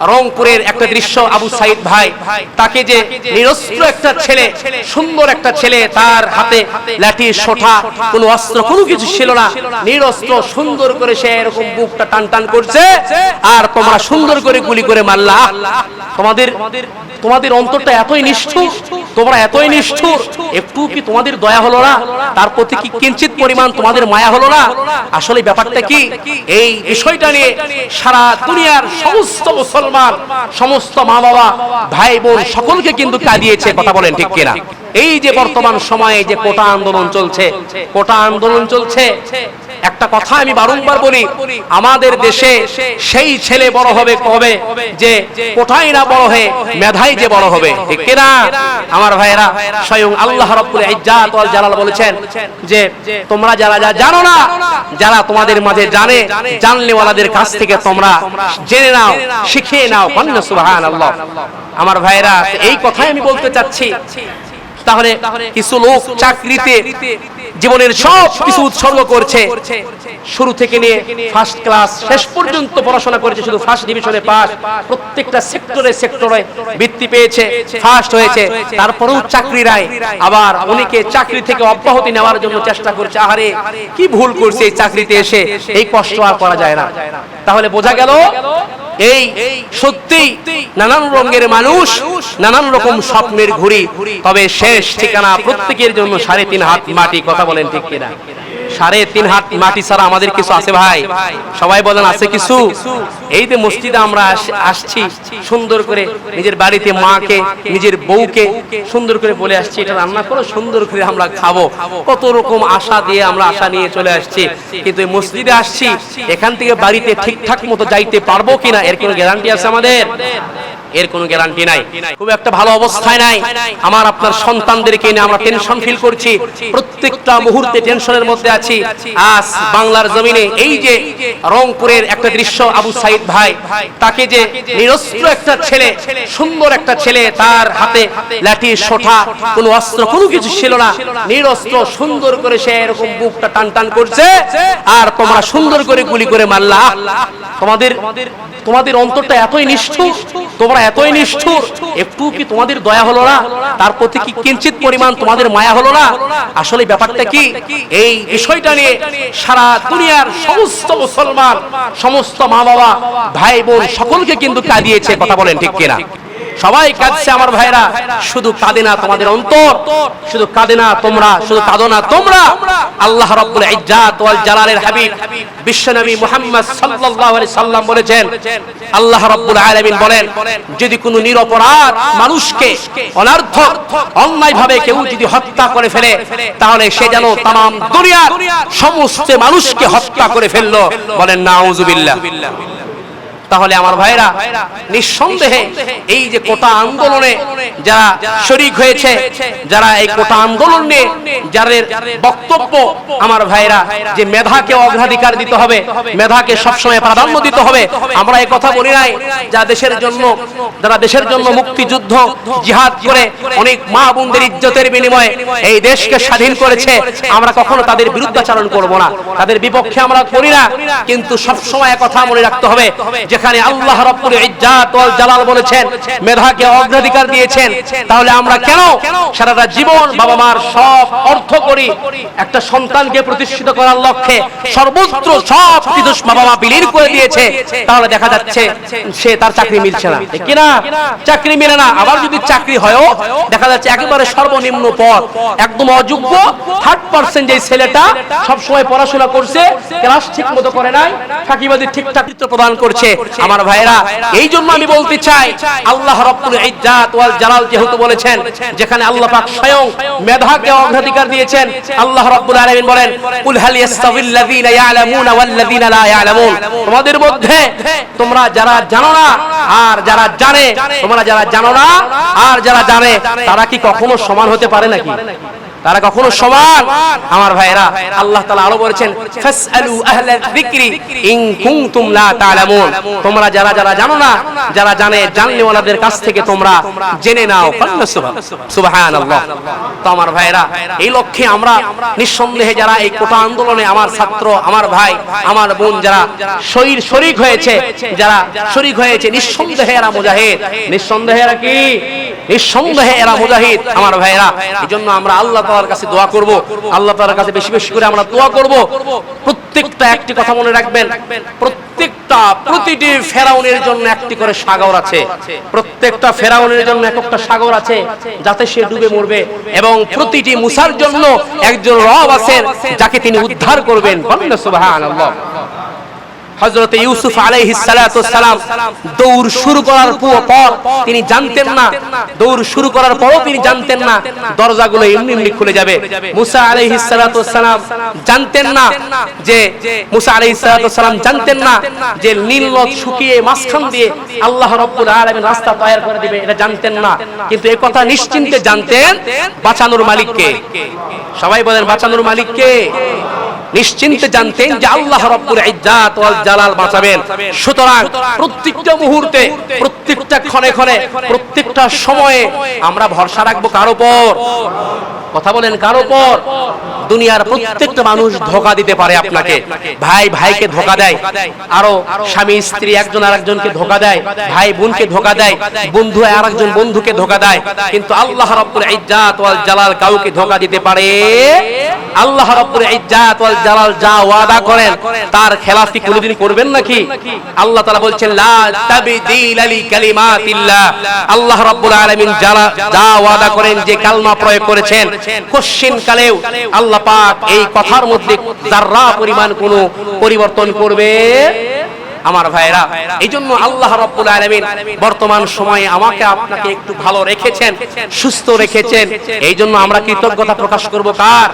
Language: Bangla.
রংপুরের একটা দৃশ্য আবু সাইদ ভাই, তাকে যে নিরস্ত্র একটা ছেলে, সুন্দর একটা ছেলে তার হাতে লাঠি সোঠা, কোনো অস্ত্র, কোনো কিছু ছিল না। নিরস্ত্র, সুন্দর করে সে এরকম বুকটা টান টান করছে। আর তোমরা সুন্দর করে গুলি করে মারলা। তোমাদের তোমাদের অন্তরটা এতই নিষ্ঠুর তোমরা এতই নিষ্ঠুর। একটু কি তোমাদের দয়া হলো না? তার প্রতি কি কিঞ্চিত পরিমাণ তোমাদের মায়া হলো না? আসলে ব্যাপারটা কি? এই বিষয়টা নিয়ে সারা দুনিয়ার সমস্ত মুসলমান, সমস্ত মা বাবা ভাই বোন সকলকে কিন্তু কাঁদিয়েছে কথা বলেন ঠিক কিনা? এই যে বর্তমান সময়ে যে কোটা আন্দোলন চলছে, কোটা আন্দোলন চলছে একটা কথা আমি বারংবার বলি আমাদের দেশে সেই ছেলে বড় হবে কবে? যে কোথায় না বড় হয়ে মেধাই যে বড় হবে? ঠিক কিনা আমার ভাইয়েরা স্বয়ং আল্লাহ রাব্বুল ইজ্জাত ওয়াল জালাল বলেছেন যে তোমরা যারা যা জানো না যারা তোমাদের মাঝে জানে জানলেওয়ালাদের কাছ থেকে তোমরা জেনে নাও শিখিয়ে নাও কন্যা সুবহানাল্লাহ। আমার ভাইয়েরা এই কথাই আমি বলতে চাচ্ছি। তাহলে কিছু লোক চাকরিতে জীবনের সব কিছু উৎসর্গ করছে। শুরু থেকে নিয়ে ফার্স্ট ক্লাস শেষ পর্যন্ত পড়াশোনা করেছে শুধু ফার্স্ট ডিভিশনে পাস প্রত্যেকটা সেক্টরে সেক্টরে বৃত্তি পেয়েছে ফার্স্ট হয়েছে। তারপরেও চাকরি রায় আবার অনেকে চাকরি থেকে অব্যাহতি নেওয়ার জন্য চেষ্টা করছে। আহারে কি ভুল করছে এই চাকরিতে এসে? এই কষ্ট আর করা যায় না। তাহলে বোঝা গেল এই সত্যি নানান রঙের মানুষ নানান রকম স্বপ্নের ঘুরি তবে শেষ ঠিকানা প্রত্যেকের জন্য সাড়ে তিন হাত মাটি, কথা বলেন ঠিক কিনা? সাড়ে তিন হাত মাটি ছাড়া আমাদের কিছু আছে ভাই? সবাই বলেন, আছে কিছু? এই যে মসজিদে আমরা আসছি, সুন্দর করে নিজের বাড়িতে মাকে, নিজের বউকে সুন্দর করে বলে আসছি, এটা রান্না করো সুন্দর করে আমরা খাব। কত রকম আশা দিয়ে আমরা আশা নিয়ে চলে আসছি। কিন্তু এই মসজিদে আসছি, এখান থেকে বাড়িতে ঠিকঠাক মতো যাইতে পারব কিনা, এর কোনো গ্যারান্টি আছে আমাদের? এর কোনো গ্যারান্টি নাই। খুব একটা ভালো অবস্থায় নাই। আমার আপনার সন্তানদেরকে নিয়ে আমরা টেনশন ফিল করছি। প্রত্যেকটা মুহূর্তে টেনশনের মধ্যে আছি। আজ বাংলার জমিনে এই যে রংপুরের একটা দৃশ্য আবু সাইদ ভাই, তাকে যে নিরস্ত্র একটা ছেলে, সুন্দর একটা ছেলে, তার হাতে লাঠি সোঠা কোনো অস্ত্র, কোনো কিছু ছিল না। নিরস্ত্র, সুন্দর করে সে এরকম বুকটা টান টান করছে। আর তোমরা সুন্দর করে গুলি করে মারলা। তোমাদের তোমাদের অন্তরটা এতই নিষ্ঠুর, তোমরা এতই নিষ্ঠুর, একটু কি তোমাদের দয়া হলো না? তার প্রতি কি কিঞ্চিত পরিমাণ তোমাদের মায়া হলো না? আসলে ব্যাপারটা কি? এই বিষয়টা নিয়ে সারা দুনিয়ার সমস্ত মুসলমান, সমস্ত মা বাবা ভাই বোন সকলকে কিন্তু কাঁদিয়েছে, কথা বলেন ঠিক কিনা? সবাই কাঁদছে আমার ভাইরা। শুধু কাঁদে না তোমাদের অন্তর, শুধু কাঁদে না তোমরা, শুধু কাঁদো না তোমরা। আল্লাহ রাব্বুল ইজ্জাত ওয়াল জালালের হাবিব বিশ্বনবী মুহাম্মদ সাল্লাল্লাহু আলাইহি সাল্লাম বলেছেন, আল্লাহ রাব্বুল আলামিন বলেন, যদি কোনো নিরপরাধ মানুষকে অনার্থক, অন্যায়ভাবে কেউ যদি হত্যা করে ফেলে, তাহলে সে যেন তাম দুনিয়ার সমস্ত মানুষকে হত্যা করে ফেলল। বলেন, নাউজুবিল্লাহ। তাহলে আমার ভাইরা, নিঃসন্দেহে এই যে কোটা আন্দোলনে যারা শরিক হয়েছে, যারা এই কোটা আন্দোলন নিয়ে যাদের বক্তব্য, আমার ভাইরা, যে মেধাকে অগ্রাধিকার দিতে হবে, মেধাকে সবসময় প্রাধান্য দিতে হবে, আমরা এই কথা বলি নাই যা দেশের জন্য, যারা দেশের জন্য মুক্তিযুদ্ধ, জিহাদ করে অনেক মা বোনদের ইজ্জতের বিনিময়ে এই দেশকে স্বাধীন করেছে, আমরা কখনো তাদের বিরুদ্ধাচারণ করব না। তাদের বিপক্ষে আমরা করি না, কিন্তু সবসময় কথা মনে রাখতে হবে যেখানে আল্লাহ রাব্বুল ইজ্জাত ওয়াল জালাল বলেছেন, মেধাকে অগ্রাধিকার দিয়েছেন, তাহলে আমরা কেন সারাটা জীবন বাবা মার সব অর্থ করি, একটা সন্তানকে প্রতিষ্ঠিত করার লক্ষ্যে সর্বত্র সব কিছু বাবা মা বিলীন করে দিয়েছে, তাহলে দেখা যাচ্ছে সে তার চাকরি মিলছে না। ঠিক কিনা চাকরি মিলে না, আবার যদি চাকরি হয়ও, দেখা যাচ্ছে একেবারে সর্বনিম্ন পদ, একদম অযোগ্য থার্ড পার্সেন্ট যে ছেলেটা সবসময় পড়াশোনা করছে, ক্লাস ঠিক মতো করে নাই, ফাঁকিবাজি ঠিকঠাক প্রদান করছে আমার ভাইরা এই জন্য আমি বলতে চাই আল্লাহ রব্বুল ইজ্জাত ওয়াল জালাল যেহেতু বলেছেন যেখানে আল্লাহ পাক স্বয়ং মেধাকে অগ্রাধিকার দিয়েছেন আল্লাহ রব্বুল আলামিন বলেন কুল হাল ইয়াস্তাবিল লাযিনা ইয়ালামুনা ওয়াল লাযিনা লা ইয়ালামুন। তোমাদের মধ্যে তোমরা যারা জানো না আর যারা জানে তোমরা যারা জানো না আর যারা জানে তারা কি কখনো সমান হতে পারে নাকি? তারা কখনো সমান। আমার ভাইরা আল্লাহ তাআলা আরও বলেছেন ফাসআলু যিকরি ইন কুনতুম লা তা'লামুন তোমরা যারা যারা জানো না যারা জানে জানলেওয়ালাদের কাছ থেকে তোমরা জেনে নাও। সুবহানাল্লাহ। তো আমার ভাইরা এই লক্ষ্যে আমরা নিঃসন্দেহে যারা এই কোটা আন্দোলনে আমার ছাত্র আমার ভাই আমার বোন যারা শরীর শরিক হয়েছে যারা শরিক হয়েছে নিঃসন্দেহে এরা মুজাহিদ। নিঃসন্দেহে এরা কি? নিঃসন্দেহে এরা মুজাহিদ আমার ভাইরা এই জন্য আমরা আল্লাহ তাআলার কাছে দোয়া করব আল্লাহ তাআলার কাছে বেশি বেশি করে আমরা দোয়া করব। প্রত্যেকটা একটি কথা মনে রাখবেন প্রত্যেকটা প্রতিটি ফেরাউনের জন্য একটি করে সাগর আছে। প্রত্যেকটা ফেরাউনের জন্য এক একটা সাগর আছে যাতে সে ডুবে মরবে। এবং প্রতিটি মুসার জন্য একজন রব আছেন যাকে তিনি উদ্ধার করবেন। সুবহানাল্লাহ। হযরত ইউসুফ সালাম দৌড় শুরু করার পর তিনি জানতেন না দৌড় শুরু করার পরও তিনি জানতেন না দরজাগুলো এমনি এমনি খুলে যাবে। মুসা সালাম জানতেন না যে মুসা সালাম জানতেন না যে নীল নদ শুকিয়ে মাঝখান দিয়ে আল্লাহ রাব্বুল আলামিন রাস্তা তৈরি করে দিবে। এটা জানতেন না। কিন্তু এই কথা নিশ্চিন্তে জানতেন বাঁচানোর মালিককে। সবাই বলেন বাঁচানোর মালিককে। নিশ্চিন্তে জানতেন যে আল্লাহ রব্বুল ইজ্জাত ওয়াল জালাল বাঁচাবেন। সুতরাং প্রত্যেকটা মুহূর্তে, প্রত্যেকটা ক্ষণে ক্ষণে, প্রত্যেকটা সময়ে আমরা ভরসা রাখব কার উপর? কথা বলেন কার উপর? দুনিয়ার প্রত্যেকটা মানুষ ধোকা দিতে পারে আপনাকে। ভাই ভাইকে ধোকা দেয়। আরও স্বামী স্ত্রী একজন আরেকজনকে ধোকা দেয়। ভাই বোনকে ধোকা দেয়। বন্ধু আরেকজন বন্ধুকে ধোকা দেয়। কিন্তু আল্লাহ রাব্বুল ইজ্জাত ওয়াল জালাল কাউকে ধোকা দিতে পারে। আল্লাহ রাব্বুল ইজ্জাত ওয়াল জালাল যা ওয়াদা করেন তার খেলাফি কোনোদিন করবেন নাকি? আল্লাহ তাআলা বলছেন লা তাবদীল লি কালিমাতিল্লাহ। আল্লাহ রাব্বুল আলামিন যারা যা ওয়াদা করেন যে কালমা প্রয়োগ করেছেন কোশ্চিন কালেও আল্লাহ পাক এই কথার মধ্যে যাররা পরিমাণ কোনো পরিবর্তন করবে আমার ভাইরা এই জন্য আল্লাহ রব্বুল আলমিন বর্তমান সময়ে আমাকে আপনাকে একটু ভালো রেখেছেন সুস্থ রেখেছেন এই জন্য আমরা কৃতজ্ঞতা প্রকাশ করব কার?